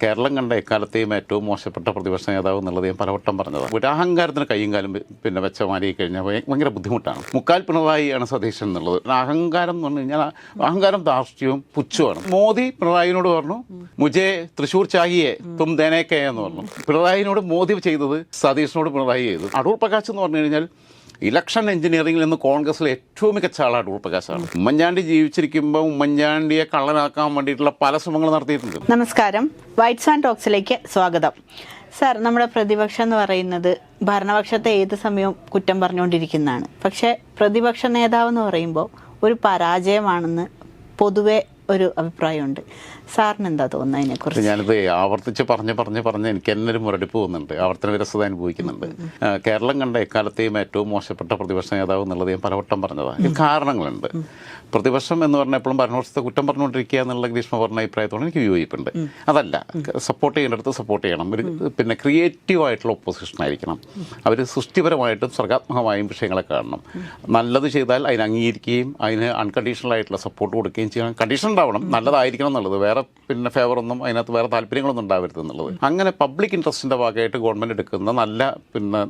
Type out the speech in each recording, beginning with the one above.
കേരളം കണ്ട എക്കാലത്തെയും ഏറ്റവും മോശപ്പെട്ട പ്രതിപക്ഷ നേതാവ് എന്നുള്ളത് ഞാൻ പലവട്ടം പറഞ്ഞതാണ് ഒരു അഹങ്കാരത്തിന് കയ്യും കാലും പിന്നെ വെച്ച മാറി കഴിഞ്ഞാൽ ഭയങ്കര ബുദ്ധിമുട്ടാണ്. മുക്കാൽ പിണറായിയാണ് സതീശൻ എന്നുള്ളത്. അഹങ്കാരം എന്ന് പറഞ്ഞു കഴിഞ്ഞാൽ അഹങ്കാരം ധാർഷ്ട്യവും പുച്ഛമാണ് മോദി പിണറായിനോട് പറഞ്ഞു മുജേ തൃശൂർ ചാഹിയെ തും ദേനേക്കേ എന്ന് പറഞ്ഞു. പിണറായിനോട് മോദി ചെയ്തത് സതീഷിനോട് പിണറായി ചെയ്തു. അടൂർ പ്രകാശ് എന്ന് പറഞ്ഞു കഴിഞ്ഞാൽ ഇലക്ഷൻ എഞ്ചിനീയറിംഗിൽ നിന്ന് കോൺഗ്രസിലെ ഏറ്റവും മികച്ച ആളാണ് അടൂർ ഉമ്മൻചാണ്ടി ജീവിച്ചിരിക്കുമ്പോൾ ഉമ്മൻചാണ്ടിയെ കള്ളനാക്കാൻ വേണ്ടിയിട്ടുള്ള പല ശ്രമങ്ങൾ നടത്തിയിട്ടുണ്ട്. നമസ്കാരം. വൈറ്റ്സ് ആൻഡ് ടോക്സിലേക്ക് സ്വാഗതം. സാർ നമ്മുടെ പ്രതിപക്ഷം എന്ന് പറയുന്നത് ഭരണപക്ഷത്തെ ഏത് സമയവും കുറ്റം പറഞ്ഞുകൊണ്ടിരിക്കുന്നതാണ്. പക്ഷേ പ്രതിപക്ഷ നേതാവ് എന്ന് പറയുമ്പോൾ ഒരു പരാജയമാണെന്ന് പൊതുവെ ഒരു അഭിപ്രായമുണ്ട്. സാറിന് എന്താ തോന്നുന്നത് അതിനെക്കുറിച്ച്? ഞാനിത് ആവർത്തിച്ച് പറഞ്ഞ് പറഞ്ഞ് പറഞ്ഞ് എനിക്ക് തന്നെ ഒരു മുരടിപ്പ് പോകുന്നുണ്ട്. ആവർത്തന വിരസത അനുഭവിക്കുന്നുണ്ട്. കേരളം കണ്ട എക്കാലത്തെയും ഏറ്റവും മോശപ്പെട്ട പ്രതിപക്ഷ നേതാവ് എന്നുള്ളത് ഞാൻ പലവട്ടം പറഞ്ഞതാണ് ഇതിന് കാരണങ്ങളുണ്ട്. പ്രതിപക്ഷം എന്ന് പറഞ്ഞാൽ എപ്പോഴും ഭരണപക്ഷത്തെ കുറ്റം പറഞ്ഞുകൊണ്ടിരിക്കുക എന്നുള്ള ഗ്രീഷ്മ പറഞ്ഞ അഭിപ്രായത്തോട് എനിക്ക് വിയോജിപ്പുണ്ട് അതല്ല സപ്പോർട്ട് ചെയ്യേണ്ടടുത്ത് സപ്പോർട്ട് ചെയ്യണം. ഒരു പിന്നെ ക്രിയേറ്റീവായിട്ടുള്ള ഓപ്പോസിഷൻ ഒപ്പോസിഷൻ ആയിരിക്കണം. അവർ സൃഷ്ടിപരമായിട്ടും സർഗാത്മകമായും വിഷയങ്ങളെ കാണണം. നല്ലത് ചെയ്താൽ അതിന് അംഗീകരിക്കുകയും അതിന് അൺകണ്ടീഷണൽ ആയിട്ടുള്ള സപ്പോർട്ട് കൊടുക്കുകയും ചെയ്യണം. കണ്ടീഷൻ ഉണ്ടാവണം. നല്ലതായിരിക്കണം എന്നുള്ളത്. വേറെ പിന്നെ ഫേവറൊന്നും അതിനകത്ത് വേറെ താല്പര്യങ്ങളൊന്നും ഉണ്ടാവരുത് എന്നുള്ളത്. അങ്ങനെ പബ്ലിക് ഇൻട്രസ്റ്റിന്റെ ഭാഗമായിട്ട് ഗവൺമെന്റ് എടുക്കുന്ന നല്ല പിന്നെ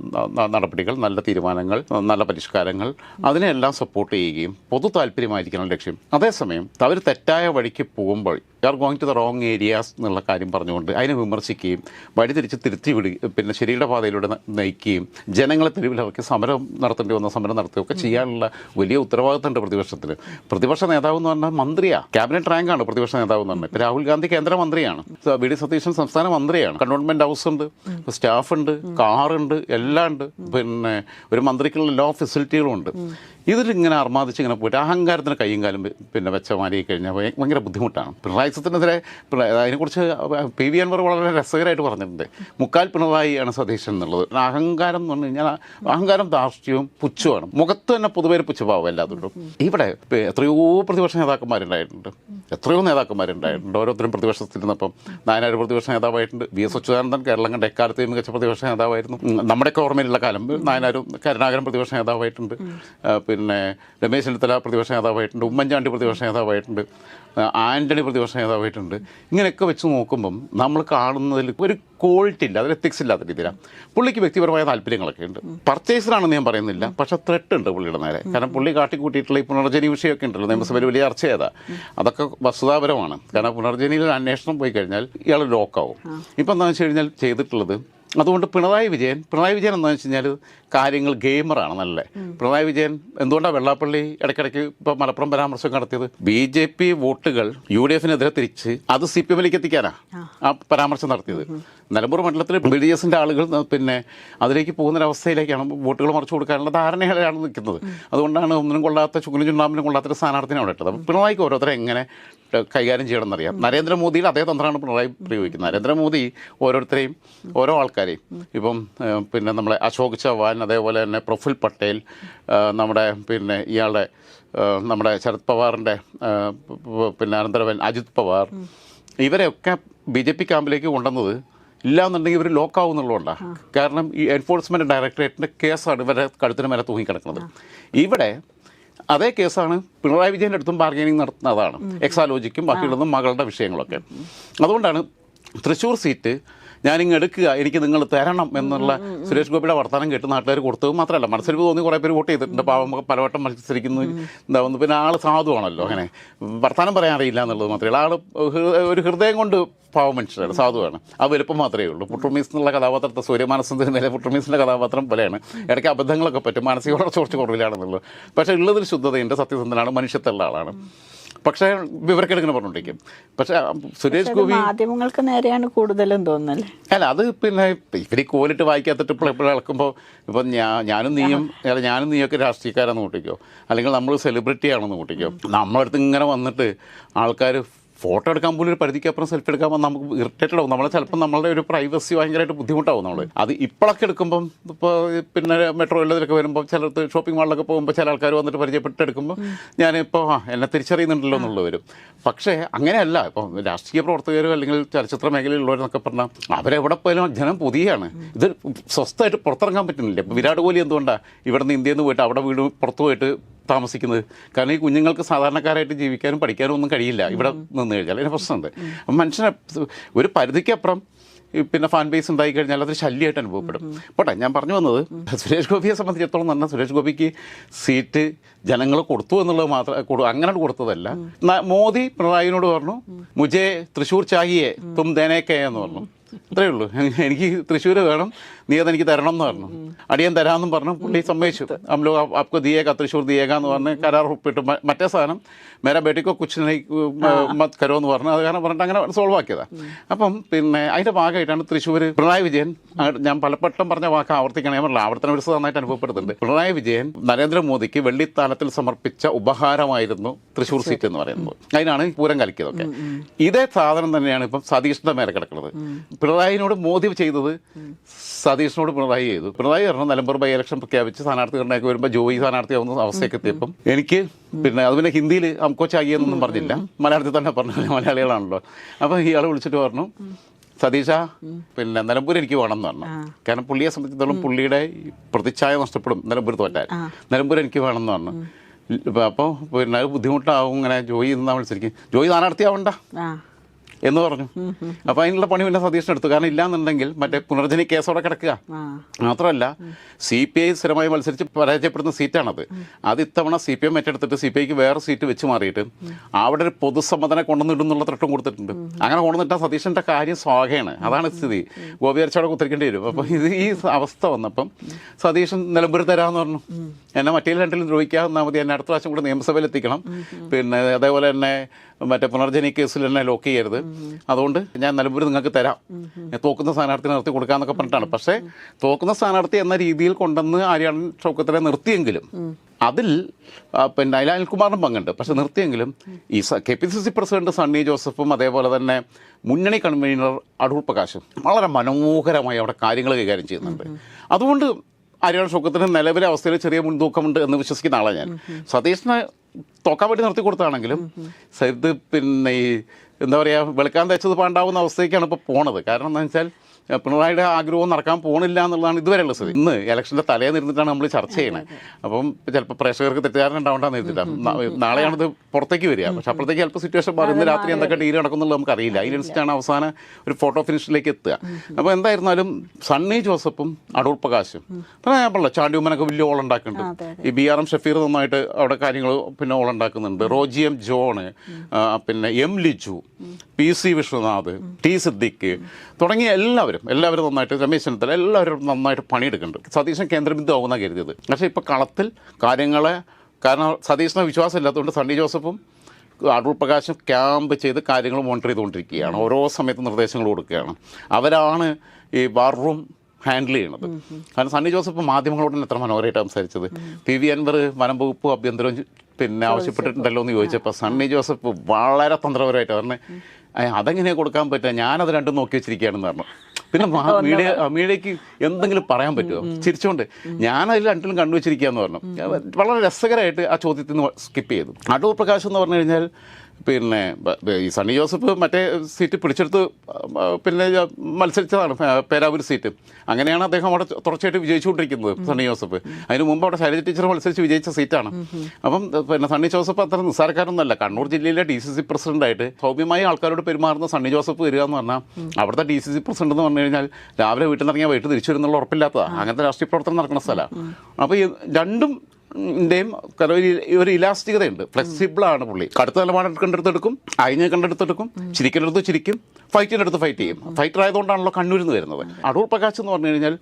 നടപടികൾ നല്ല തീരുമാനങ്ങൾ നല്ല പരിഷ്കാരങ്ങൾ അതിനെല്ലാം സപ്പോർട്ട് ചെയ്യുകയും പൊതു താല്പര്യമായിരിക്കണം ലക്ഷ്യം. അതേസമയം അവർ തെറ്റായ വഴിക്ക് പോകുമ്പോൾ you are going to the wrong areas എന്നുള്ള കാര്യം പറഞ്ഞുകൊണ്ട് അതിനെ വിമർശിക്കുകയും വഴിതിരിച്ച് തിരുത്തി വിടി പിന്നെ ശരിയുടെ പാതയിലൂടെ നയിക്കുകയും ജനങ്ങളെ തെരുവിലിറക്കി സമരം നടത്തേണ്ടി വന്ന സമരം നടത്തുകയൊക്കെ ചെയ്യാനുള്ള വലിയ ഉത്തരവാദിത്തമുണ്ട് പ്രതിപക്ഷത്തിന് പ്രതിപക്ഷ നേതാവ് എന്ന് പറഞ്ഞാൽ മന്ത്രിയാണ് ക്യാബിനറ്റ് റാങ്കാണ് പ്രതിപക്ഷ നേതാവ് എന്ന് പറഞ്ഞാൽ. രാഹുൽ ഗാന്ധി കേന്ദ്രമന്ത്രിയാണ്. ബി ഡി സതീശൻ സംസ്ഥാന മന്ത്രിയാണ്. കണ്ടോൺമെന്റ് ഹൗസ് ഉണ്ട് സ്റ്റാഫ് ഉണ്ട് കാറുണ്ട് എല്ലാം ഉണ്ട്. പിന്നെ ഒരു മന്ത്രിക്കുള്ള എല്ലാ ഫെസിലിറ്റികളും ഉണ്ട്. ഇതിലിങ്ങനെ അർമാദിച്ച് ഇങ്ങനെ പോയിട്ട് അഹങ്കാരത്തിന് കൈയും കാലും പിന്നെ വെച്ച മാറി കഴിഞ്ഞാൽ ഭയങ്കര ബുദ്ധിമുട്ടാണ്. പിണറായി സത്യത്തിനെതിരെ അതിനെക്കുറിച്ച് പി വി അൻവർ വളരെ രസകരമായിട്ട് പറഞ്ഞിട്ടുണ്ട്. മുക്കാൽ പിണറായിയാണ് സതീശൻ എന്നുള്ളത്. അഹങ്കാരം എന്ന് പറഞ്ഞു കഴിഞ്ഞാൽ അഹങ്കാരം ധാർഷ്ട്യവും പുച്ഛമാണ് മുഖത്ത് തന്നെ പൊതുവെ ഒരു പുച്ഛഭാവം എല്ലാതുകൊണ്ടും ഇവിടെ എത്രയോ പ്രതിപക്ഷ നേതാക്കന്മാരുണ്ടായിട്ടുണ്ട്. എത്രയോ നേതാക്കന്മാരുണ്ടായിട്ടുണ്ട് ഓരോരുത്തരും പ്രതിപക്ഷത്തിരുന്നപ്പം നായനാർ പ്രതിപക്ഷ നേതാവായിട്ടുണ്ട്. വി എസ് അച്യുതാനന്ദൻ കേരളം കണ്ട എക്കാലത്തെയും മികച്ച പ്രതിപക്ഷ നേതാവായിരുന്നു. നമ്മുടെയൊക്കെ ഓർമ്മയിലുള്ള കാലം നായനാരും കരുണാകരൻ പ്രതിപക്ഷ നേതാവായിട്ടുണ്ട്. പിന്നെ രമേശ് ചെന്നിത്തല പ്രതിപക്ഷ നേതാവായിട്ടുണ്ട്. ഉമ്മൻചാണ്ടി പ്രതിപക്ഷ നേതാവായിട്ടുണ്ട്. ആ, ആന്റണി പ്രതിപക്ഷ നേതാവായിട്ടുണ്ട് ഇങ്ങനെയൊക്കെ വെച്ച് നോക്കുമ്പം നമ്മൾ കാണുന്നതിൽ ഒരു ക്വാളിറ്റി ഇല്ല അതിൽ എത്തിക്സ് ഇല്ലാത്ത രീതിയിലാണ്. പുള്ളിക്ക് വ്യക്തിപരമായ താല്പര്യങ്ങളൊക്കെ ഉണ്ട്. പർച്ചേസറാണെന്ന് ഞാൻ പറയുന്നില്ല പക്ഷെ ത്രെട്ട് ഉണ്ട് പുള്ളിയുടെ നേരെ. കാരണം പുള്ളി കാട്ടിക്കൂട്ടിയിട്ടുള്ള ഈ പുനർജനി വിഷയമൊക്കെ ഉണ്ടല്ലോ നിയമസഭയിൽ വലിയ ചർച്ച ചെയ്താ അതൊക്കെ വസ്തുതാപരമാണ്. കാരണം പുനർജനിയിൽ അന്വേഷണം പോയി കഴിഞ്ഞാൽ ഇയാൾ ലോക്കാവും ഇപ്പം എന്താണെന്ന് വെച്ച് കഴിഞ്ഞാൽ ചെയ്തിട്ടുള്ളത് അതുകൊണ്ട് പിണറായി വിജയൻ പിണറായി വിജയൻ എന്താണെന്ന് വെച്ച് കഴിഞ്ഞാൽ കാര്യങ്ങൾ ഗെയിമറാണ് നല്ല? പിണറായി വിജയൻ എന്തുകൊണ്ടാണ് വെള്ളാപ്പള്ളി ഇടയ്ക്കിടയ്ക്ക് ഇപ്പോൾ മലപ്പുറം പരാമർശം നടത്തിയത്? ബി ജെ പി വോട്ടുകൾ യു ഡി എഫിനെതിരെ തിരിച്ച് അത് സി പി എമ്മിലേക്ക് എത്തിക്കാനാ? ആ. പരാമർശം നടത്തിയത്. നിലമ്പൂർ മണ്ഡലത്തിൽ ബി ഡി എസിന്റെ ആളുകൾ പിന്നെ അതിലേക്ക് പോകുന്നൊരവസ്ഥയിലേക്കാണ് വോട്ടുകൾ മറിച്ചു കൊടുക്കാനുള്ള ധാരണയാണ് നിൽക്കുന്നത്. അതുകൊണ്ടാണ് ഒന്നിനും കൊള്ളാത്ത ചുക്കിനും ചുണ്ടാമ്പിനും കൊള്ളാത്തൊരു സ്ഥാനാർത്ഥിനെ അവിടെ ഇട്ടത്. പിണറായിക്ക് ഓരോരുത്തരെ എങ്ങനെ കൈകാര്യം ചെയ്യണമെന്നറിയാം. നരേന്ദ്രമോദിയുടെ അതേ തന്ത്രമാണ് പിണറായി പ്രയോഗിക്കുന്നത്. നരേന്ദ്രമോദി ഓരോരുത്തരെയും ഓരോ ആൾക്കാരെയും ഇപ്പം പിന്നെ നമ്മളെ അശോക് ചവാൻ അതേപോലെ തന്നെ പ്രഫുൽ പട്ടേൽ നമ്മുടെ പിന്നെ ഇയാളുടെ നമ്മുടെ ശരത് പവാറിന്റെ പിന്നെ അനന്തരവൻ അജിത് പവാർ ഇവരെയൊക്കെ ബി ജെ പി ക്യാമ്പിലേക്ക് കൊണ്ടുവന്നത് ഇല്ല എന്നുണ്ടെങ്കിൽ ഇവർ ലോക്കാവും എന്നുള്ളതുകൊണ്ടാണ് കാരണം ഈ എൻഫോഴ്സ്മെന്റ് ഡയറക്ടറേറ്റിന്റെ കേസാണ് ഇവരുടെ കഴുത്തിന് മേലെ തൂങ്ങിക്കിടക്കുന്നത്. ഇവിടെ അതേ കേസാണ് പിണറായി വിജയന്റെ അടുത്തും ബാർഗൈനിങ് നടത്തുന്നതാണ്. എക്സാലോജിക്കും ബാക്കിയുള്ളതും മകളുടെ വിഷയങ്ങളൊക്കെ. അതുകൊണ്ടാണ് തൃശ്ശൂർ സീറ്റ് ഞാനിങ്ങ് എടുക്കുക എനിക്ക് നിങ്ങൾ തരണം എന്നുള്ള സുരേഷ് ഗോപിയുടെ വർത്തമാനം കേട്ട് നാട്ടുകാർ കൊടുത്തത് മാത്രമല്ല. മനസ്സിൽ തോന്നി കുറേ പേര് വോട്ട് ചെയ്തിട്ടുണ്ട്. പാവം പലവട്ടം മത്സരിക്കുന്നു എന്താവുന്നു പിന്നെ ആൾ സാധുവാണല്ലോ അങ്ങനെ. വർത്തമാനം പറയാൻ അറിയില്ല എന്നുള്ളത് മാത്രമേ ആൾ ഒരു ഹൃദയം കൊണ്ട് പാവം മനുഷ്യരാണ് സാധുവാണ്. ആ വലുപ്പം മാത്രമേ ഉള്ളൂ. പുട്ടുമീസ് എന്നുള്ള കഥാപാത്രത്തെ സൂര്യമാനസത്തിന് മേലെ പുട്ടുമീസിന്റെ കഥാപാത്രം പോലെയാണ്. ഇടയ്ക്ക് അബദ്ധങ്ങളൊക്കെ പറ്റും. മാനസിക വളർച്ച കുറച്ച് കുറവിലാണെന്നുള്ളത് പക്ഷേ ഉള്ളതിൽ ശുദ്ധതയുണ്ട് സത്യസന്ധനാണ് മനുഷ്യത്തുള്ള ആളാണ്. പക്ഷേ വിവരക്കെടുക്കുന്ന പറഞ്ഞോണ്ടിരിക്കും. പക്ഷേ സുരേഷ് ഗോപി മാധ്യമങ്ങൾക്ക് നേരെയാണ് കൂടുതലും തോന്നുന്നത് അല്ല അത് പിന്നെ ഇവർ കോലിട്ട് വായിക്കാത്തിട്ട് ഇപ്പോൾ എപ്പോഴും ഇളക്കുമ്പോൾ ഇപ്പം ഞാൻ ഞാനും നീയും അല്ല ഞാനും നീയൊക്കെ രാഷ്ട്രീയക്കാരാണെന്ന് കൂട്ടിക്കോ. അല്ലെങ്കിൽ നമ്മൾ സെലിബ്രിറ്റി ആണെന്ന് കൂട്ടിക്കോ. നമ്മളടുത്ത് ഇങ്ങനെ വന്നിട്ട് ആൾക്കാർ ഫോട്ടോ എടുക്കാൻ പോലും ഒരു പരിധിക്കപ്പുറം സെൽഫി എടുക്കാൻ നമുക്ക് ഇറിറ്റേറ്റഡ് ആവും. നമ്മളെ ചിലപ്പോൾ നമ്മളുടെ ഒരു പ്രൈവസി ഭയങ്കരമായിട്ട് ബുദ്ധിമുട്ടാവും നമ്മൾ അത് ഇപ്പോഴൊക്കെ എടുക്കുമ്പം ഇപ്പോൾ പിന്നെ മെട്രോയിലൊക്കെ വരുമ്പോൾ ചിലർക്ക് ഷോപ്പിംഗ് മാളിലൊക്കെ പോകുമ്പോൾ ചില ആൾക്കാർ വന്നിട്ട് പരിചയപ്പെട്ട് എടുക്കുമ്പോൾ ഞാനിപ്പോൾ ആ എന്നെ തിരിച്ചറിയുന്നുണ്ടല്ലോ എന്നുള്ളവർ പക്ഷേ അങ്ങനെയല്ല. ഇപ്പോൾ രാഷ്ട്രീയ പ്രവർത്തകരോ അല്ലെങ്കിൽ ചലച്ചിത്ര മേഖലയിലുള്ളവരെന്നൊക്കെ പറഞ്ഞാൽ അവരെവിടെ പോയാലും ജനം പുതിയാണ്. ഇത് സ്വസ്ഥമായിട്ട് പുറത്തിറങ്ങാൻ പറ്റുന്നില്ല. ഇപ്പോൾ വിരാട് കോഹ്ലി എന്തുകൊണ്ടാണ് ഇവിടെ നിന്ന് ഇന്ത്യയിൽ നിന്ന് പോയിട്ട് അവിടെ വീട് പുറത്ത് പോയിട്ട് താമസിക്കുന്നത്? കാരണം ഈ കുഞ്ഞുങ്ങൾക്ക് സാധാരണക്കാരായിട്ട് ജീവിക്കാനും പഠിക്കാനും ഒന്നും കഴിയില്ല. ഇവിടെ നിന്ന് കഴിഞ്ഞാൽ അതിന് പ്രശ്നമുണ്ട്. അപ്പം മനുഷ്യനെ ഒരു പരിധിക്കപ്പുറം പിന്നെ ഫാൻ ബേസ് ഉണ്ടായി കഴിഞ്ഞാൽ അതൊരു ശല്യമായിട്ട് അനുഭവപ്പെടും. പോട്ടെ ഞാൻ പറഞ്ഞു വന്നത് സുരേഷ് ഗോപിയെ സംബന്ധിച്ചിടത്തോളം തന്നെ സുരേഷ് ഗോപിക്ക് സീറ്റ് ജനങ്ങൾ കൊടുത്തു എന്നുള്ളത് മാത്രം അങ്ങനെ കൊടുത്തതല്ല. മോദി പിണറായിനോട് പറഞ്ഞു മുജേ തൃശ്ശൂർ ചാഹിയെ തും ദേനേക്കേ എന്ന് പറഞ്ഞു. അത്രേ ഉള്ളൂ. എനിക്ക് തൃശ്ശൂർ വേണം നീ അതെനിക്ക് തരണം എന്ന് പറഞ്ഞു. അടിയൻ തരാമെന്നും പറഞ്ഞു. പുള്ളി സമ്മതിച്ചു. അമ്മലോ ആപ്കോ ദിയേക തൃശ്ശൂർ ദിയേക എന്ന് പറഞ്ഞ് കരാർ ഒപ്പിട്ടു. മറ്റേ സാധനം മേര ബേട്ടിക്കോ കുച്ചിനെ മത് കരോ എന്ന് പറഞ്ഞു. അത് കാരണം പറഞ്ഞിട്ട് അങ്ങനെ സോൾവ് ആക്കിയതാണ് അപ്പം പിന്നെ അതിന്റെ ഭാഗമായിട്ടാണ് തൃശ്ശൂർ പിണറായി വിജയൻ ഞാൻ പലപ്പെട്ടം പറഞ്ഞ വാക്ക് ആവർത്തിക്കണം ഞാൻ പറഞ്ഞില്ല. ആവർത്തന വിരസത നന്നായിട്ട് അനുഭവപ്പെടുന്നുണ്ട്. പിണറായി വിജയൻ നരേന്ദ്രമോദിക്ക് വെള്ളിത്താലത്തിൽ സമർപ്പിച്ച ഉപഹാരമായിരുന്നു തൃശ്ശൂർ സീറ്റ് എന്ന് പറയുന്നത്. അതിനാണ് പൂരം കലക്കിയതൊക്കെ. ഇതേ സാധനം തന്നെയാണ് ഇപ്പം സതീഷിന്റെ മേലെ കിടക്കുന്നത്. പിണറായിനോട് മോദി ചെയ്തത് സതീഷിനോട് പിണറായി ചെയ്തു. പിണറായി പറഞ്ഞു നിലമ്പൂർ ബൈ ഇലക്ഷൻ പ്രഖ്യാപിച്ച് സ്ഥാനാർത്ഥി നിർണയമൊക്കെ വരുമ്പോൾ ജോയി സ്ഥാനാർത്ഥിയാവുന്ന അവസ്ഥയൊക്കെ എത്തിയപ്പം എനിക്ക് പിന്നെ അത് പിന്നെ ഹിന്ദിയിൽ അംകോ എന്നൊന്നും പറഞ്ഞില്ല. മലയാളത്തിൽ തന്നെ പറഞ്ഞു. മലയാളികളാണല്ലോ. അപ്പം ഇയാൾ വിളിച്ചിട്ട് പറഞ്ഞു സതീഷ പിന്നെ നിലമ്പൂർ എനിക്ക് വേണം എന്ന് പറഞ്ഞു. കാരണം പുള്ളിയെ സംബന്ധിച്ചിടത്തോളം പുള്ളിയുടെ പ്രതിച്ഛായ നഷ്ടപ്പെടും. നിലമ്പൂർ തോറ്റാൽ. നിലമ്പൂർ എനിക്ക് വേണം എന്ന് പറഞ്ഞു. അപ്പോൾ പിന്നെ അത് ബുദ്ധിമുട്ടാവും ഇങ്ങനെ ജോയി നിന്നാ വിളിച്ചിരിക്കും ജോയി സ്ഥാനാർത്ഥിയാവണ്ട. എന്ന് പറഞ്ഞു. അപ്പൊ അതിനുള്ള പണി പിന്നെ സതീശൻ എടുത്തു. കാരണം ഇല്ലാന്നുണ്ടെങ്കിൽ മറ്റേ പുനർജനി കേസോടെ കിടക്കുക. മാത്രമല്ല സി പി ഐ സ്ഥിരമായി മത്സരിച്ച് പരാജയപ്പെടുന്ന സീറ്റാണത്. അത് ഇത്തവണ സി പി എം ഏറ്റെടുത്തിട്ട് സി പി ഐക്ക് വേറെ സീറ്റ് വെച്ച് മാറിയിട്ട് അവിടെ ഒരു പൊതുസമ്മതനെ കൊണ്ടുവന്നിടുന്നുള്ള ത്രട്ടും കൊടുത്തിട്ടുണ്ട്. അങ്ങനെ കൊണ്ടുവന്നിട്ടാൽ സതീശന്റെ കാര്യം സ്വാഗയാണ്. അതാണ് സ്ഥിതി. ഗോപിയർച്ചോടെ കുത്തിരിക്കേണ്ടി വരും. അപ്പൊ ഇത് ഈ അവസ്ഥ വന്നപ്പം സതീശൻ നിലമ്പൂർ തരാമെന്ന് പറഞ്ഞു. എന്നെ മറ്റേ രണ്ടിലും ദ്രോഹിക്കാതെ മതി. എന്നെ അടുത്ത പ്രാവശ്യം കൂടെ നിയമസഭയിൽ എത്തിക്കണം. പിന്നെ അതേപോലെ തന്നെ മറ്റേ പുനർജനി കേസിൽ എന്നെ ലോക്ക് ചെയ്യരുത്. അതുകൊണ്ട് ഞാൻ നിലമ്പൂർ നിങ്ങൾക്ക് തരാം. തോക്കുന്ന സ്ഥാനാർത്ഥി നിർത്തി കൊടുക്കാന്നൊക്കെ പറഞ്ഞിട്ടാണ്. പക്ഷേ തോക്കുന്ന സ്ഥാനാർത്ഥി എന്ന രീതിയിൽ കൊണ്ടുവന്ന് ആര്യാടൻ ഷൗക്കത്തിനെ നിർത്തിയെങ്കിലും അതിൽ പിന്നെ അനിൽകുമാറിനും പങ്കുണ്ട്. പക്ഷെ നിർത്തിയെങ്കിലും ഈ K P C C president Sunny ജോസഫും അതേപോലെ തന്നെ മുന്നണി കൺവീനർ അടൂർ പ്രകാശും വളരെ മനോഹരമായി അവിടെ കാര്യങ്ങൾ കൈകാര്യം ചെയ്യുന്നുണ്ട്. അതുകൊണ്ട് ആര്യാടൻ ഷൗക്കത്തിന് നിലവിലെ അവസ്ഥയിൽ ചെറിയ മുൻതൂക്കമുണ്ട് എന്ന് വിശ്വസിക്കുന്ന ആളാണ് ഞാൻ. സതീഷിനെ തോക്കാൻ വേണ്ടി നിർത്തി കൊടുത്താണെങ്കിലും ഇത് പിന്നെ ഈ എന്താ പറയുക വെളുക്കാൻ തേച്ചത് പാണ്ടാവുന്ന അവസ്ഥയ്ക്കാണ് ഇപ്പോൾ പോണത്. കാരണം എന്താ വെച്ചാൽ പിണറായിയുടെ ആഗ്രഹവും നടക്കാൻ പോകണില്ല എന്നുള്ളതാണ് ഇതുവരെയുള്ള സ്ഥിതി. ഇന്ന് ഇലക്ഷന്റെ തലേന്ന് ഇരുന്നിട്ടാണ് നമ്മൾ ചർച്ച ചെയ്യുന്നത് അപ്പം ചിലപ്പോൾ പ്രേക്ഷകർക്ക് തെറ്റിദ്ധാരണ ഉണ്ടാവണ്ടെന്ന് നാളെയാണ് ഇത് പുറത്തേക്ക് വരിക. പക്ഷെ അപ്പോഴത്തേക്ക് ചിലപ്പോൾ സിറ്റുവേഷൻ മാറി. ഇന്ന് രാത്രി എന്തൊക്കെ ഡീൽ നടക്കുന്നുള്ളത് നമുക്കറിയില്ല. അതിനനുസരിച്ചാണ് അവസാന ഒരു ഫോട്ടോ ഫിനിഷിലേക്ക് എത്തുക. അപ്പോൾ എന്തായിരുന്നാലും സണ്ണി ജോസഫും അടൂർ പ്രകാശും പിന്നെ ഞാൻ പറഞ്ഞില്ല ചാണ്ടിയുമ്മനൊക്കെ വലിയ ഓൾ ഉണ്ടാക്കുന്നുണ്ട്. ഈ ബി ആർ എം ഷഫീർ നന്നായിട്ട് അവിടെ കാര്യങ്ങൾ പിന്നെ ഓൾ ഉണ്ടാക്കുന്നുണ്ട്. റോജി എം ജോണ് പിന്നെ M Liju P C Vishwanath T Siddique തുടങ്ങിയ എല്ലാവരും എല്ലാവരും എല്ലാവരും നന്നായിട്ട് രമേശ് ചെന്നിത്തല എല്ലാവരും നന്നായിട്ട് പണിയെടുക്കുന്നുണ്ട്. സതീശൻ കേന്ദ്രബിന്ദു ആവുന്ന കരുതിയത്. പക്ഷേ ഇപ്പോൾ കളത്തിൽ കാര്യങ്ങളെ കാരണം സതീശന് വിശ്വാസം ഇല്ലാത്തതുകൊണ്ട് സണ്ണി ജോസഫും അടൂർ പ്രകാശും ക്യാമ്പ് ചെയ്ത് കാര്യങ്ങൾ മോണിറ്റർ ചെയ്തുകൊണ്ടിരിക്കുകയാണ്. ഓരോ സമയത്ത് നിർദ്ദേശങ്ങൾ കൊടുക്കുകയാണ്. അവരാണ് ഈ വാർ റൂം ഹാൻഡിൽ ചെയ്യണത് കാരണം സണ്ണി ജോസഫ് മാധ്യമങ്ങളോട് തന്നെ എത്ര മനോഹരമായിട്ട് സംസാരിച്ചത്. പി വി അൻവർ വനം വകുപ്പ് ആഭ്യന്തരവും പിന്നെ ആവശ്യപ്പെട്ടിട്ടുണ്ടല്ലോ എന്ന് ചോദിച്ചപ്പോൾ സണ്ണി ജോസഫ് വളരെ തന്ത്രപരമായിട്ട് പറഞ്ഞു. അതെങ്ങനെയാണ് അതെങ്ങനെയാ കൊടുക്കാൻ പറ്റുക? ഞാനത് രണ്ടും നോക്കി വെച്ചിരിക്കുകയാണെന്ന് പറഞ്ഞു. പിന്നെ മീഡിയ മീഡിയക്ക് എന്തെങ്കിലും പറയാൻ പറ്റുമോ? ചിരിച്ചോണ്ട്. ഞാനതിൽ രണ്ടിലും കണ്ടുവച്ചിരിക്കുക എന്ന് പറഞ്ഞു വളരെ രസകരമായിട്ട് ആ ചോദ്യത്തിൽ നിന്ന് സ്കിപ്പ് ചെയ്തു. അടൂർ പ്രകാശ് എന്ന് പറഞ്ഞു കഴിഞ്ഞാൽ പിന്നെ ഈ സണ്ണി ജോസഫ് മറ്റേ സീറ്റ് പിടിച്ചെടുത്ത് പിന്നെ മത്സരിച്ചതാണ് പേരാവൂർ സീറ്റ്. അങ്ങനെയാണ് അദ്ദേഹം അവിടെ തുടർച്ചയായിട്ട് വിജയിച്ചുകൊണ്ടിരിക്കുന്നത് സണ്ണി ജോസഫ്. അതിന് മുമ്പ് അവിടെ ശൈലജ ടീച്ചർ മത്സരിച്ച് വിജയിച്ച സീറ്റാണ്. അപ്പം പിന്നെ സണ്ണി ജോസഫ് അത്ര നിസ്സാരക്കാരൊന്നുമല്ല കണ്ണൂർ ജില്ലയിലെ ഡി സി സി പ്രസിഡന്റായിട്ട് സൗമ്യമായി ആൾക്കാരോട് പെരുമാറുന്ന സണ്ണി ജോസഫ് വരിക എന്ന് പറഞ്ഞാൽ അവിടുത്തെ ഡി സി സി പ്രസിഡന്റ് എന്ന് പറഞ്ഞു കഴിഞ്ഞാൽ രാവിലെ വീട്ടിൽ നിന്ന് ഇറങ്ങിയാൽ വീട്ടിൽ തിരിച്ചു വരുന്നുള്ള ഉറപ്പില്ലാത്തതാണ് അങ്ങനത്തെ രാഷ്ട്രീയ പ്രവർത്തനം നടക്കുന്ന സ്ഥലമാണ്. അപ്പോൾ ഈ രണ്ടും ന്റെയും ഒരു ഒരു ഇലാസ്റ്റികതയുണ്ട് ഫ്ലെക്സിബിൾ ആണ് പുള്ളി. കടുത്ത നിലപാട് കണ്ടെടുത്തെടുക്കും അയഞ്ഞ കണ്ടെടുത്തെടുക്കും ചിരിക്കേണ്ടടുത്ത് ചിരിക്കും ഫൈറ്റിന്റെ അടുത്ത് ഫൈറ്റ് ചെയ്യും. ഫൈറ്റർ ആയതുകൊണ്ടാണല്ലോ കണ്ണൂരിൽ നിന്ന് വരുന്നത്. അടൂർ പ്രകാശ് എന്ന് പറഞ്ഞു കഴിഞ്ഞാൽ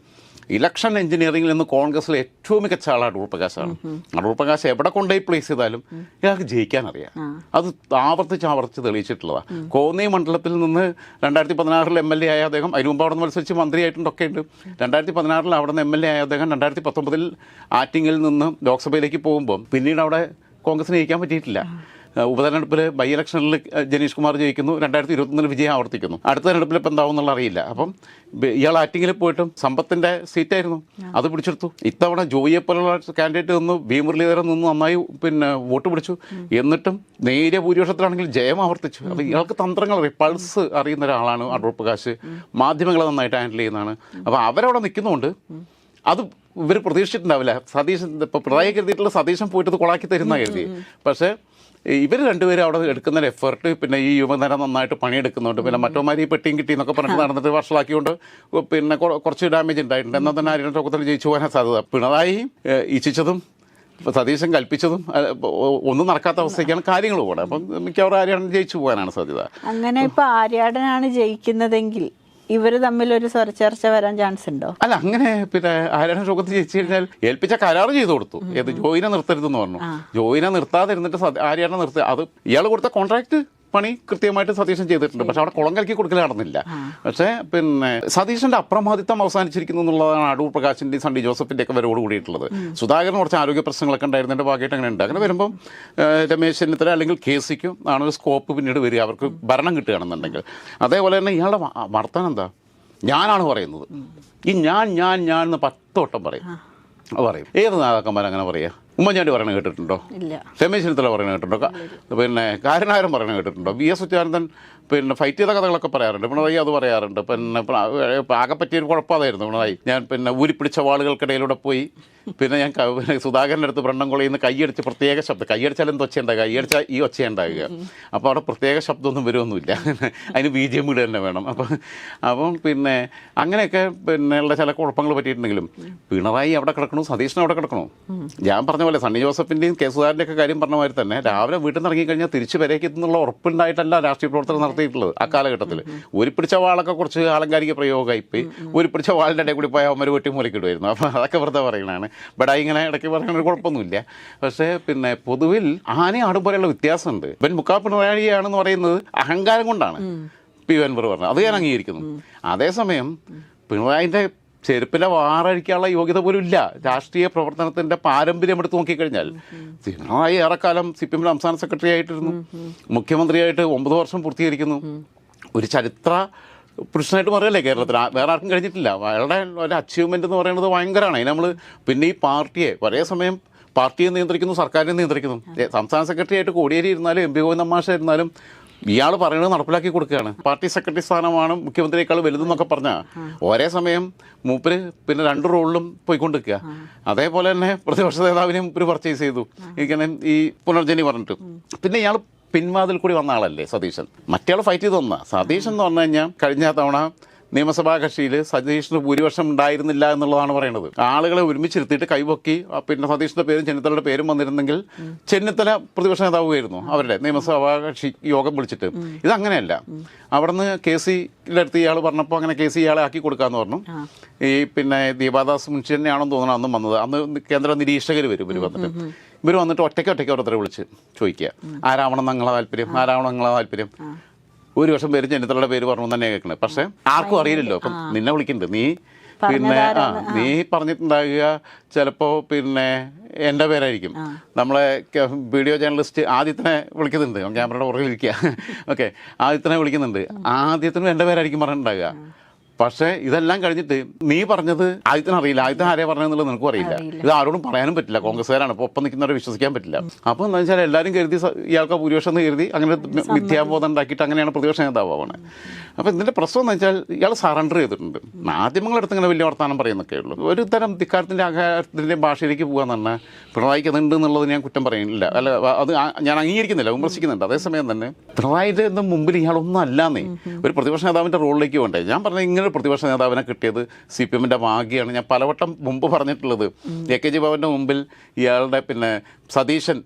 ഇലക്ഷൻ എഞ്ചിനീയറിംഗിൽ നിന്ന് കോൺഗ്രസിലെ ഏറ്റവും മികച്ച ആൾ അടൂർ പ്രകാശാണ് അടൂർ പ്രകാശ് എവിടെ കൊണ്ടുപോയി പ്ലേസ് ചെയ്താലും ഇയാൾക്ക് ജയിക്കാൻ അറിയാം. അത് ആവർത്തിച്ച് ആവർത്തിച്ച് തെളിയിച്ചിട്ടുള്ളതാണ് കോന്നി മണ്ഡലത്തിൽ നിന്ന് രണ്ടായിരത്തി പതിനാറിൽ എം എൽ എ ആയ അദ്ദേഹം അതിന് മുമ്പ് അവിടെ നിന്ന് മത്സരിച്ച് മന്ത്രിയായിട്ടുണ്ടൊക്കെ ഉണ്ട്. രണ്ടായിരത്തി പതിനാറിൽ അവിടെ നിന്ന് എം എൽ എ ആയ അദ്ദേഹം രണ്ടായിരത്തി പത്തൊമ്പതിൽ ആറ്റിങ്ങിൽ നിന്ന് ലോക്സഭയിലേക്ക് പോകുമ്പോൾ പിന്നീട് അവിടെ കോൺഗ്രസിന് ജയിക്കാൻ പറ്റിയിട്ടില്ല. ഉപതെരഞ്ഞെടുപ്പിൽ ബൈ ഇലക്ഷനിൽ ജനീഷ് കുമാർ ജയിക്കുന്നു രണ്ടായിരത്തി ഇരുപത്തൊന്നിൽ വിജയം ആവർത്തിക്കുന്നു. അടുത്ത തെരഞ്ഞെടുപ്പിൽ ഇപ്പം എന്താവും എന്നുള്ള അറിയില്ല. അപ്പം ഇയാൾ ആറ്റിങ്ങിൽ പോയിട്ടും സമ്പത്തിന്റെ സീറ്റായിരുന്നു. അത് പിടിച്ചെടുത്തു. ഇത്തവണ ജോയിയെ പോലുള്ള കാൻഡിഡേറ്റ് നിന്ന് വി മുരളീധരൻ നിന്ന് നന്നായി പിന്നെ വോട്ട് പിടിച്ചു. എന്നിട്ടും നേരിയ ഭൂരിപക്ഷത്തിലാണെങ്കിൽ ജയം ആവർത്തിച്ചു. അപ്പം ഇയാൾക്ക് തന്ത്രങ്ങൾ അറിയാം. പൾസ് അറിയുന്ന ഒരാളാണ് അടൂർ പ്രകാശ്. മാധ്യമങ്ങളെ നന്നായിട്ട് ഹാൻഡിൽ ചെയ്യുന്നതാണ്. അപ്പോൾ അവരവിടെ നിൽക്കുന്നതുകൊണ്ട് അത് ഇവർ പ്രതീക്ഷിച്ചിട്ടുണ്ടാവില്ല. സതീശൻ ഇപ്പോൾ പ്രളയം കരുതിയിട്ടുള്ള സതീശൻ പോയിട്ട് കൊളാക്കി തരുന്ന കരുതി. പക്ഷേ ഇവർ രണ്ടുപേരും അവിടെ എടുക്കുന്ന എഫേർട്ട് പിന്നെ ഈ യുവനിര നന്നായിട്ട് പണിയെടുക്കുന്നുണ്ട്. പിന്നെ മറ്റോമാരി ഈ പെട്ടിയും കിട്ടി എന്നൊക്കെ പറഞ്ഞിട്ട് നടന്നിട്ട് വഷളാക്കിക്കൊണ്ട് പിന്നെ കുറച്ച് ഡാമേജ് ഉണ്ടായിട്ടുണ്ട്. എന്നാൽ തന്നെ ആര്യൻ ചോക്കത്തിൽ ജയിച്ചു പോകാൻ സാധ്യത. പിണറായി ഇച്ഛിച്ചതും സതീശൻ കൽപ്പിച്ചതും ഒന്നും നടക്കാത്ത അവസ്ഥയ്ക്കാണ് കാര്യങ്ങൾ പോകണം അപ്പം മിക്കവാറും ആര്യാടൻ ജയിച്ചു പോകാനാണ് സാധ്യത. അങ്ങനെ ഇപ്പൊ ആര്യാടനാണ് ജയിക്കുന്നതെങ്കിൽ ഇവർ തമ്മിൽ ഒരു സ്വരച്ചേർച്ച വരാൻ ചാൻസ് ഉണ്ടോ? അല്ല അങ്ങനെ പിന്നെ ആരാണ് രോഗത്തിൽ ജയിച്ചു കഴിഞ്ഞാൽ ഏൽപ്പിച്ച കരാർ ചെയ്തു കൊടുത്തു. ഏത് ജോയിനെ നിർത്തരുതെന്ന് പറഞ്ഞു. ജോയിനെ നിർത്താതിരുന്നിട്ട് ഇരുന്നിട്ട് സത- ആര്യാനെ നിർത്തി അത് ഇയാൾ കൊടുത്ത കോൺട്രാക്ട് പണി കൃത്യമായിട്ട് സതീശൻ ചെയ്തിട്ടുണ്ട്. പക്ഷെ അവിടെ കുളം കലക്കി കൊടുക്കൽ നടന്നില്ല പക്ഷേ പിന്നെ സതീശന്റെ അപ്രമാദിത്വം അവസാനിച്ചിരിക്കുന്നു എന്നുള്ളതാണ് അടൂർ പ്രകാശിന്റെയും സണ്ണി ജോസഫിന്റെ ഒക്കെ വരവോട് കൂടിയിട്ടുള്ളത്. സുധാകരൻ കുറച്ച് ആരോഗ്യ പ്രശ്നങ്ങളൊക്കെ ഉണ്ടായിരുന്നതിന്റെ ഭാഗമായിട്ട് അങ്ങനെ ഉണ്ട്. അങ്ങനെ വരുമ്പം രമേശ് ചെന്നിത്തല അല്ലെങ്കിൽ കെ സിക്കും ആണ് ഒരു സ്കോപ്പ് പിന്നീട് വരിക. അവർക്ക് ഭരണം കിട്ടുകയാണെന്നുണ്ടെങ്കിൽ. അതേപോലെ തന്നെ ഇയാളുടെ വർത്താനം എന്താ? ഞാനാണ് പറയുന്നത്. ഈ ഞാൻ ഞാൻ ഞാൻ എന്ന് പത്ത് വട്ടം പറയും. പറയും. ഏത് നേതാക്കന്മാർ അങ്ങനെ പറയാ? ഉമ്മൻചാണ്ടി പറയണ കേട്ടിട്ടുണ്ടോ? ഇല്ല. രമേശ് ചെന്നിത്തല പറയുന്നത് കേട്ടിട്ടുണ്ടോ? പിന്നെ കാരനായരം പറയണ കേട്ടിട്ടുണ്ടോ? വി എസ് ഉച്ചാനന്ദൻ പിന്നെ ഫൈറ്റ് ചെയ്ത കഥകളൊക്കെ പറയാറുണ്ട്. പിണറായി അത് പറയാറുണ്ട്. പിന്നെ ആകെ പറ്റിയൊരു കുഴപ്പമായിരുന്നു പിണറായി. ഞാൻ പിന്നെ ഊരിപ്പിടിച്ച വാളുകൾക്കിടയിലൂടെ പോയി. പിന്നെ ഞാൻ പിന്നെ സുധാകരന്റെ അടുത്ത് ബ്രണ്ണംകുളയിൽ നിന്ന് കൈയടിച്ച് പ്രത്യേക ശബ്ദം. കൈയടിച്ചാൽ എന്ത് ഒച്ചയുണ്ടാകുക കൈയടിച്ചാൽ ഈ ഒച്ചയുണ്ടാകുക അപ്പോൾ അവിടെ പ്രത്യേക ശബ്ദമൊന്നും വരുമൊന്നുമില്ല അതിന് ബി ജെ എം തന്നെ വേണം. അപ്പം അപ്പം പിന്നെ അങ്ങനെയൊക്കെ പിന്നെ ഉള്ള ചില കുഴപ്പങ്ങൾ പറ്റിയിട്ടുണ്ടെങ്കിലും പിണറായി അവിടെ കിടക്കണു? സതീശൻ അവിടെ കിടക്കണു? ഞാൻ പറഞ്ഞ പോലെ സണ്ണി ജോസഫിന്റെയും കെ സുധാകരന്റെ ഒക്കെ കാര്യം പറഞ്ഞ മാതിരി തന്നെ രാവിലെ വീട്ടിൽ നിന്ന് ഇറങ്ങിക്കഴിഞ്ഞാൽ തിരിച്ച് വരേക്ക് ഉറപ്പുണ്ടായിട്ടല്ല രാഷ്ട്രീയ പ്രവർത്തനം നടത്തിയിട്ടുള്ളത് ആ കാലഘട്ടത്തിൽ. ഒരു പിടിച്ച വാളൊക്കെ കുറച്ച് ആലങ്കാരിക പ്രയോഗമായി പോയി. ഒരു പിടിച്ച വാളിന്റെ ഇടയിൽ കൂടി പോയാൽ അവന്മാർ വെട്ടി മൂലക്കിടുമായിരുന്നു അപ്പോൾ അതൊക്കെ വെറുതെ പറയണതാണ്. ബട്ട് ഇങ്ങനെ ഇടയ്ക്ക് പറയുന്ന കുഴപ്പമൊന്നുമില്ല. പക്ഷേ പിന്നെ പൊതുവിൽ ആനയും ആടും പോലെയുള്ള വ്യത്യാസമുണ്ട്. ഇവൻ മുക്കാ പിണറായിയാണെന്ന് പറയുന്നത് അഹങ്കാരം കൊണ്ടാണ് പി വൻപർ അൻവർ പറഞ്ഞത്. അത് ഞാൻ അംഗീകരിക്കുന്നു. അതേസമയം പിണറായിന്റെ ചെരുപ്പിലെ വാറഴിക്കാനുള്ള യോഗ്യത പോലും ഇല്ല. രാഷ്ട്രീയ പ്രവർത്തനത്തിന്റെ പാരമ്പര്യം എടുത്ത് നോക്കിക്കഴിഞ്ഞാൽ സിംഹമായി ഏറെക്കാലം സി പി എമ്മിന്റെ സംസ്ഥാന സെക്രട്ടറി ആയിട്ടിരുന്നു. മുഖ്യമന്ത്രിയായിട്ട് ഒമ്പത് വർഷം പൂർത്തീകരിക്കുന്നു. ഒരു ചരിത്ര പുരുഷനായിട്ട് പറയല്ലേ കേരളത്തിൽ? വേറെ ആർക്കും കഴിഞ്ഞിട്ടില്ല. അയാളുടെ ഒരു അച്ചീവ്മെന്റ് എന്ന് പറയുന്നത് ഭയങ്കരമാണ്. അതിന് നമ്മൾ പിന്നെ ഈ പാർട്ടിയെ ഒരേ സമയം പാർട്ടിയെ നിയന്ത്രിക്കുന്നു സർക്കാരിനെ നിയന്ത്രിക്കുന്നു. സംസ്ഥാന സെക്രട്ടറി ആയിട്ട് കോടിയേരി ഇരുന്നാലും എം പി ഗോവിന്ദമാഷ ഇരുന്നാലും ഇയാൾ പറയുന്നത് നടപ്പിലാക്കി കൊടുക്കുകയാണ്. പാർട്ടി സെക്രട്ടറി സ്ഥാനമാണ് മുഖ്യമന്ത്രിയേക്കാൾ വലുതെന്നൊക്കെ പറഞ്ഞാൽ ഒരേ സമയം മൂപ്പര് പിന്നെ രണ്ട് റോളിലും പോയിക്കൊണ്ടിരിക്കുക അതേപോലെ തന്നെ പ്രതിപക്ഷ നേതാവിനെ മൂപ്പര് പർച്ചേസ് ചെയ്തു. ഇങ്ങനെ ഈ പുനർജനി പറഞ്ഞിട്ട്. പിന്നെ ഇയാൾ പിൻവാതിൽ കൂടി വന്ന ആളല്ലേ സതീശൻ. മറ്റേ ഫൈറ്റ് ചെയ്ത് വന്ന. സതീശൻ എന്ന് പറഞ്ഞു കഴിഞ്ഞാൽ കഴിഞ്ഞ തവണ നിയമസഭാ കക്ഷിയിൽ സതീഷിന് ഭൂരിപക്ഷം ഉണ്ടായിരുന്നില്ല എന്നുള്ളതാണ് പറയുന്നത് ആളുകളെ ഒരുമിച്ചിരുത്തിയിട്ട് കൈപൊക്കി പിന്നെ സതീഷിന്റെ പേരും ചെന്നിത്തലയുടെ പേരും വന്നിരുന്നെങ്കിൽ ചെന്നിത്തല പ്രതിപക്ഷ നേതാവുമായിരുന്നു അവരുടെ നിയമസഭാ കക്ഷി യോഗം വിളിച്ചിട്ട്. ഇത് അങ്ങനെയല്ല അവിടുന്ന് കെ സിയുടെ അടുത്ത് ഇയാൾ പറഞ്ഞപ്പോൾ അങ്ങനെ കെ സി ഇയാളെ ആക്കി കൊടുക്കാന്ന് പറഞ്ഞു. ഈ പിന്നെ ദീപാദാസ് മുൻഷി തന്നെയാണെന്ന് തോന്നുന്നു അന്നും വന്നത്. അന്ന് കേന്ദ്ര നിരീക്ഷകർ വരും ഇവർ വന്നിട്ട്. ഇവർ വന്നിട്ട് ഒറ്റയ്ക്ക് ഒറ്റയ്ക്ക് ഓരോരുത്തരെ വിളിച്ച് ചോദിക്കുക. ആരാവണം നിങ്ങളെ താല്പര്യം? ആരാവണം നിങ്ങളെ താല്പര്യം? ഒരു വർഷം പേര് ചെന്നിത്തലയുടെ പേര് പറഞ്ഞു തന്നെ കേൾക്കണേ. പക്ഷെ ആർക്കും അറിയില്ലല്ലോ. അപ്പം നിന്നെ വിളിക്കുന്നുണ്ട് നീ പിന്നെ ആ നീ പറഞ്ഞിട്ടുണ്ടാകുക ചിലപ്പോ പിന്നെ എന്റെ പേരായിരിക്കും. നമ്മളെ വീഡിയോ ജേർണലിസ്റ്റ് ആദ്യത്തിനെ വിളിക്കുന്നുണ്ട്. ക്യാമറയുടെ പുറകിൽ ഇരിക്കുക. ഓക്കെ. ആദ്യത്തിനെ വിളിക്കുന്നുണ്ട്. ആദ്യത്തിനും എന്റെ പേരായിരിക്കും പറഞ്ഞിട്ടുണ്ടാകുക. പക്ഷേ ഇതെല്ലാം കഴിഞ്ഞിട്ട് നീ പറഞ്ഞത് ആദ്യത്തിന് അറിയില്ല. ആദ്യത്തെ ആരെയാണ് പറഞ്ഞതെന്നുള്ളത് നിനക്കും അറിയില്ല. ഇത് ആരോടും പറയാനും പറ്റില്ല. കോൺഗ്രസ്സുകാരാണ്. ഇപ്പോൾ ഒപ്പം നിൽക്കുന്നവരെ വിശ്വസിക്കാൻ പറ്റില്ല. അപ്പോൾ എന്താ വെച്ചാൽ എല്ലാവരും കരുതി ഇയാൾക്ക് ഭൂരിപക്ഷം എന്ന് കരുതി അങ്ങനെ മിഥ്യാബോധം ഉണ്ടാക്കിയിട്ട് അങ്ങനെയാണ് പ്രതിപക്ഷ നേതാവാണ് അപ്പോൾ ഇതിന്റെ പ്രശ്നം എന്ന് വെച്ചാൽ ഇയാൾ സറണ്ടർ ചെയ്തിട്ടുണ്ട്. മാധ്യമങ്ങളെടുത്ത് ഇങ്ങനെ വലിയ വർത്തമാനം പറയുന്നൊക്കെ ഉള്ളൂ. ഒരു തരം ധിക്കാരത്തിന്റെ അകാരത്തിന്റെ ഭാഷയിലേക്ക് പോകാൻ തന്നെ പിണറായിക്ക് അതുണ്ട് എന്നുള്ളത് ഞാൻ കുറ്റം പറയുന്നില്ല. അല്ല അത് ഞാൻ അംഗീകരിക്കുന്നില്ല വിമർശിക്കുന്നുണ്ട്. അതേസമയം തന്നെ പിണറായിന്റെ മുമ്പിൽ ഇയാളൊന്നും അല്ലാന്നേ. ഒരു പ്രതിപക്ഷ നേതാവിന്റെ റോളിലേക്ക് വേണ്ടേ ഞാൻ പറഞ്ഞ ഇങ്ങനെ ഒരു പ്രതിപക്ഷ നേതാവിനെ കിട്ടിയത് സി പി എമ്മിന്റെ ഭാഗ്യമാണ് ഞാൻ പലവട്ടം മുമ്പ് പറഞ്ഞിട്ടുള്ളത്. എ കെ ജി ഭവന്റെ മുമ്പിൽ ഇയാളുടെ പിന്നെ സതീശൻ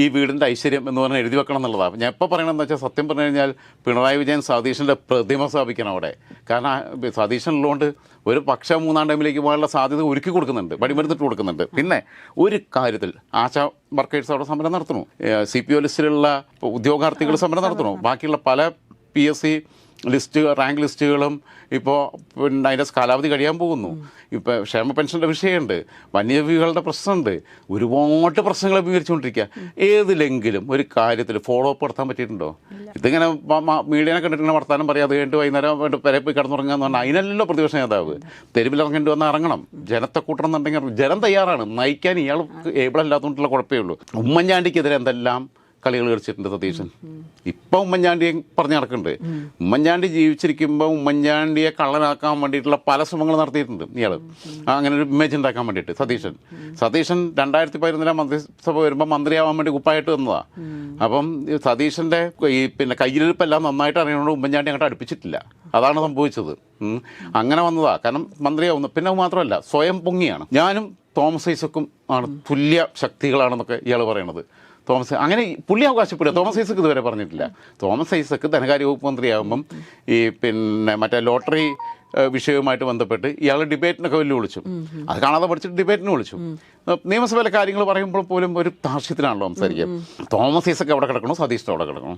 ഈ വീടിന്റെ ഐശ്വര്യം എന്ന് പറഞ്ഞാൽ എഴുതി വെക്കണം എന്നുള്ളതാണ് ഞാൻ എപ്പോൾ പറയണമെന്ന് വെച്ചാൽ സത്യം പറഞ്ഞു കഴിഞ്ഞാൽ പിണറായി വിജയൻ സതീശന്റെ പ്രതിമ സ്ഥാപിക്കണം അവിടെ. കാരണം സതീശനുള്ളതുകൊണ്ട് ഒരു പക്ഷം മൂന്നാം ടൈമിലേക്ക് പോകാനുള്ള സാധ്യത ഒരുക്കി കൊടുക്കുന്നുണ്ട്. വടിമരുന്നിട്ട് കൊടുക്കുന്നുണ്ട്. പിന്നെ ഒരു കാര്യത്തിൽ ആശ വർക്കേഴ്സ് അവിടെ സമരം നടത്തുന്നു. സി പി ഒ ലിസ്റ്റിലുള്ള ഉദ്യോഗാർത്ഥികൾ സമരം നടത്തുന്നു. ബാക്കിയുള്ള പല P S C list rank ലിസ്റ്റുകളും ഇപ്പോൾ പിന്നെ അതിന്റെ കാലാവധി കഴിയാൻ പോകുന്നു. ഇപ്പോൾ ക്ഷേമ പെൻഷന്റെ വിഷയമുണ്ട് വന്യജീവികളുടെ പ്രശ്നമുണ്ട് ഒരുപാട് പ്രശ്നങ്ങൾ അഭിമുഖീകരിച്ചുകൊണ്ടിരിക്കുക ഏതിലെങ്കിലും ഒരു കാര്യത്തിൽ ഫോളോ അപ്പ് നടത്താൻ പറ്റിയിട്ടുണ്ടോ? ഇതിങ്ങനെ മീഡിയനെ കണ്ടിട്ട് ഇങ്ങനെ വർത്താനം പറയാം അത് കഴിഞ്ഞിട്ട് വൈകുന്നേരം വേണ്ട പോയി പോയി കിടന്നുറങ്ങാന്ന് പറഞ്ഞാൽ അതിനല്ലല്ലോ പ്രതിപക്ഷ നേതാവ്. തെരുവിൽ ഇറങ്ങേണ്ടി വന്നാൽ ഇറങ്ങണം. ജനത്തെ കൂട്ടണം എന്നുണ്ടെങ്കിൽ ജനം തയ്യാറാണ്. നയിക്കാൻ ഇയാൾ ഏബിൾ അല്ലാത്തതുകൊണ്ടുള്ള കുഴപ്പമേ ഉള്ളൂ. ഉമ്മൻചാണ്ടിക്കെതിരെ എന്തെല്ലാം കളികൾ കളിച്ചിട്ടുണ്ട് സതീശൻ. ഇപ്പം ഉമ്മൻചാണ്ടിയെ പറഞ്ഞു നടക്കുന്നുണ്ട്. ഉമ്മൻചാണ്ടി ജീവിച്ചിരിക്കുമ്പോൾ ഉമ്മൻചാണ്ടിയെ കള്ളനാക്കാൻ വേണ്ടിയിട്ടുള്ള പല ശ്രമങ്ങൾ നടത്തിയിട്ടുണ്ട് ഇയാൾ അങ്ങനെ ഒരു ഇമേജ് ഉണ്ടാക്കാൻ വേണ്ടിയിട്ട് സതീശൻ. സതീശൻ രണ്ടായിരത്തി പതിനൊന്നിലെ മന്ത്രിസഭ വരുമ്പോൾ മന്ത്രിയാവാൻ വേണ്ടി കുപ്പായിട്ട് വന്നതാ. അപ്പം സതീശന്റെ ഈ പിന്നെ കയ്യിലിരിപ്പെല്ലാം നന്നായിട്ട് അറിയണോണ്ട് ഉമ്മൻചാണ്ടി അങ്ങോട്ട് അടുപ്പിച്ചിട്ടില്ല. അതാണ് സംഭവിച്ചത്. അങ്ങനെ വന്നതാ. കാരണം മന്ത്രിയാവുന്നു പിന്നെ മാത്രമല്ല സ്വയം പൊങ്ങിയാണ്. ഞാനും തോമസ് ഐസക്കും ആണ് തുല്യ ശക്തികളാണെന്നൊക്കെ ഇയാൾ പറയണത്. തോമസ് അങ്ങനെ പുള്ളി അവകാശപ്പെടുക തോമസ് ഐസക്ക് ഇതുവരെ പറഞ്ഞിട്ടില്ല. തോമസ് ഐസക്ക് ധനകാര്യ വകുപ്പ് മന്ത്രിയാകുമ്പം ഈ പിന്നെ മറ്റേ ലോട്ടറി വിഷയവുമായിട്ട് ബന്ധപ്പെട്ട് ഇയാൾ ഡിബേറ്റിനൊക്കെ വലിയ വിളിച്ചു. അത് കാണാതെ പഠിച്ചിട്ട് ഡിബേറ്റിന് വിളിച്ചു. നിയമസഭയിലെ കാര്യങ്ങൾ പറയുമ്പോൾ പോലും ഒരു താർഷ്യത്തിലാണല്ലോ സംസാരിക്കുക. തോമസ് ഐസക്ക് അവിടെ കിടക്കണോ? സതീഷ് അവിടെ കിടക്കണോ?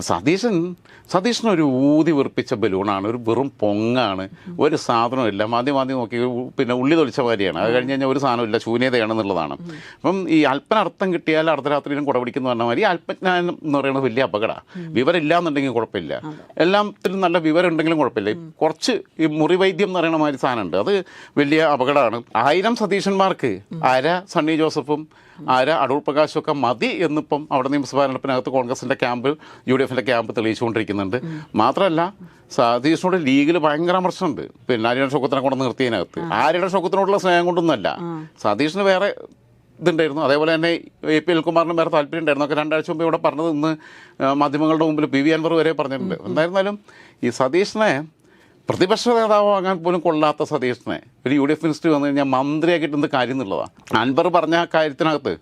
സതീശൻ സതീശൻ ഒരു ഊതി വെറുപ്പിച്ച ബലൂണാണ് ഒരു വെറും പൊങ്ങാണ്. ഒരു സാധനമില്ല മാധ്യമം ആദ്യം നോക്കി പിന്നെ ഉള്ളി തൊളിച്ച മാതിരിയാണ്. അത് കഴിഞ്ഞ് കഴിഞ്ഞാൽ ഒരു സാധനമില്ല ശൂന്യതയാണെന്നുള്ളതാണ്. അപ്പം ഈ അല്പന അർത്ഥം കിട്ടിയാൽ അർദ്ധരാത്രിയിലും കുടപിടിക്കുന്ന പറഞ്ഞ മാതിരി അല്പജ്ഞാനം എന്ന് പറയുന്നത് വലിയ അപകടമാണ് വിവരമില്ല എന്നുണ്ടെങ്കിൽ കുഴപ്പമില്ല. എല്ലാത്തിലും നല്ല വിവരം ഉണ്ടെങ്കിലും കുഴപ്പമില്ല കുറച്ച് ഈ മുറിവൈദ്യം എന്ന് പറയുന്ന മാതിരി സാധനമുണ്ട്. അത് വലിയ അപകടമാണ് ആയിരം സതീശന്മാർക്ക് അര സണ്ണി ജോസഫും ആര? അടൂർ പ്രകാശൊക്കെ മതി എന്നിപ്പം അവിടെ നിയമസഭാ തെരഞ്ഞെടുപ്പിനകത്ത് കോൺഗ്രസിന്റെ ക്യാമ്പ് യു ഡി എഫിന്റെ ക്യാമ്പ് തെളിയിച്ചുകൊണ്ടിരിക്കുന്നുണ്ട്. മാത്രമല്ല സതീഷിനോട് ലീഗിൽ ഭയങ്കര പ്രശ്നമുണ്ട് പിന്നെ ആര്യയുടെ ശോകത്തിനെ കൊണ്ട് നിർത്തിയതിനകത്ത്. ആര്യയുടെ ശോകത്തിനോടുള്ള സ്നേഹം കൊണ്ടൊന്നുമല്ല. സതീഷിന് വേറെ ഇതുണ്ടായിരുന്നു. അതേപോലെ തന്നെ എ പി എൽകുമാറിനും വേറെ താല്പര്യം ഉണ്ടായിരുന്നു. ഒക്കെ രണ്ടാഴ്ച മുമ്പ് ഇവിടെ പറഞ്ഞത് ഇന്ന് മാധ്യമങ്ങളുടെ മുമ്പിൽ പി വി അൻവർ വരെ പറഞ്ഞിട്ടുണ്ട്. എന്തായിരുന്നാലും ഈ സതീഷിനെ പ്രതിപക്ഷ നേതാവാകാൻ പോലും കൊള്ളാത്ത സതീഷിനെ. ഒരു യു ഡി എഫ് മിനിസ്റ്റർ വന്നു കഴിഞ്ഞാൽ മന്ത്രിയാക്കിയിട്ട് എന്ത് കാര്യം എന്നുള്ളതാണ് അൻപർ പറഞ്ഞ കാര്യത്തിനകത്ത്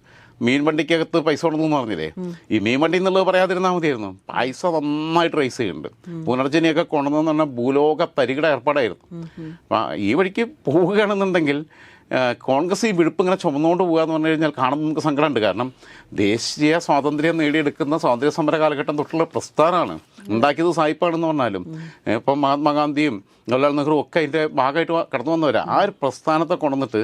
മീൻ വണ്ടിക്കകത്ത് പൈസ കൊടുക്കുന്നു പറഞ്ഞില്ലേ? ഈ മീൻ വണ്ടി എന്നുള്ളത് പറയാതിരുന്നാൽ മതിയായിരുന്നു. പൈസ നന്നായിട്ട് റൈസ് ചെയ്യുന്നുണ്ട്. പുനർജനിയൊക്കെ കൊണ്ടുവന്നു പറഞ്ഞാൽ ഭൂലോക തരികിട ഏർപ്പാടായിരുന്നു. ഈ വഴിക്ക് പോവുകയാണെന്നുണ്ടെങ്കിൽ കോൺഗ്രസ് ഈ വിഴുപ്പ് ഇങ്ങനെ ചുമന്നുകൊണ്ട് പോകുക എന്ന് പറഞ്ഞു കഴിഞ്ഞാൽ കാണുമ്പോൾ നമുക്ക് സങ്കടമുണ്ട്. കാരണം ദേശീയ സ്വാതന്ത്ര്യം നേടിയെടുക്കുന്ന സ്വാതന്ത്ര്യ സമര കാലഘട്ടം തൊട്ടുള്ള പ്രസ്ഥാനമാണ്. ഉണ്ടാക്കിയത് സായിപ്പാണെന്ന് പറഞ്ഞാലും ഇപ്പം മഹാത്മാഗാന്ധിയും ജവഹർലാൽ നെഹ്റു ഒക്കെ അതിന്റെ ഭാഗമായിട്ട് കടന്നു വന്നവരാ. ആ ഒരു പ്രസ്ഥാനത്തെ കൊണ്ടുവന്നിട്ട്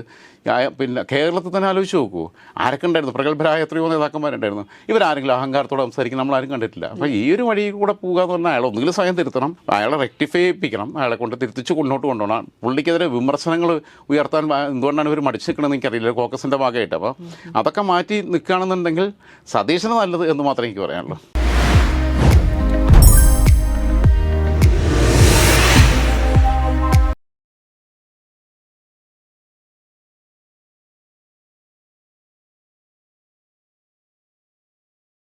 പിന്നെ കേരളത്തിൽ തന്നെ ആലോചിച്ച് നോക്കൂ. ആരൊക്കെ ഉണ്ടായിരുന്നു? പ്രഗത്ഭരായ എത്രയോ നേതാക്കന്മാരുണ്ടായിരുന്നു. ഇവരാരെങ്കിലും അഹങ്കാരത്തോടെ സംസാരിക്കുന്ന നമ്മൾ ആരും കണ്ടിട്ടില്ല. അപ്പോൾ ഈ ഒരു വഴി കൂടെ പോകുക എന്ന് പറഞ്ഞാൽ അയാൾ ഒന്നുകിൽ സ്വയം തിരുത്തണം അയാളെ റെക്ടിഫൈ ചെയ്യിപ്പിക്കണം അയാളെ കൊണ്ട് തിരുത്തിച്ച് മുന്നോട്ട് കൊണ്ടുപോകണം. പുള്ളിക്കെതിരെ വിമർശനങ്ങൾ ഉയർത്താൻ എന്തുകൊണ്ടാണ് ഇവർ മടിച്ചു നിൽക്കണമെന്ന് എനിക്കറിയില്ല കോക്കസിന്റെ ഭാഗമായിട്ട്. അപ്പോൾ അതൊക്കെ മാറ്റി നിൽക്കുകയാണെന്നുണ്ടെങ്കിൽ സതീശന് നല്ലത് എന്ന് മാത്രമേ എനിക്ക് പറയാനുള്ളൂ.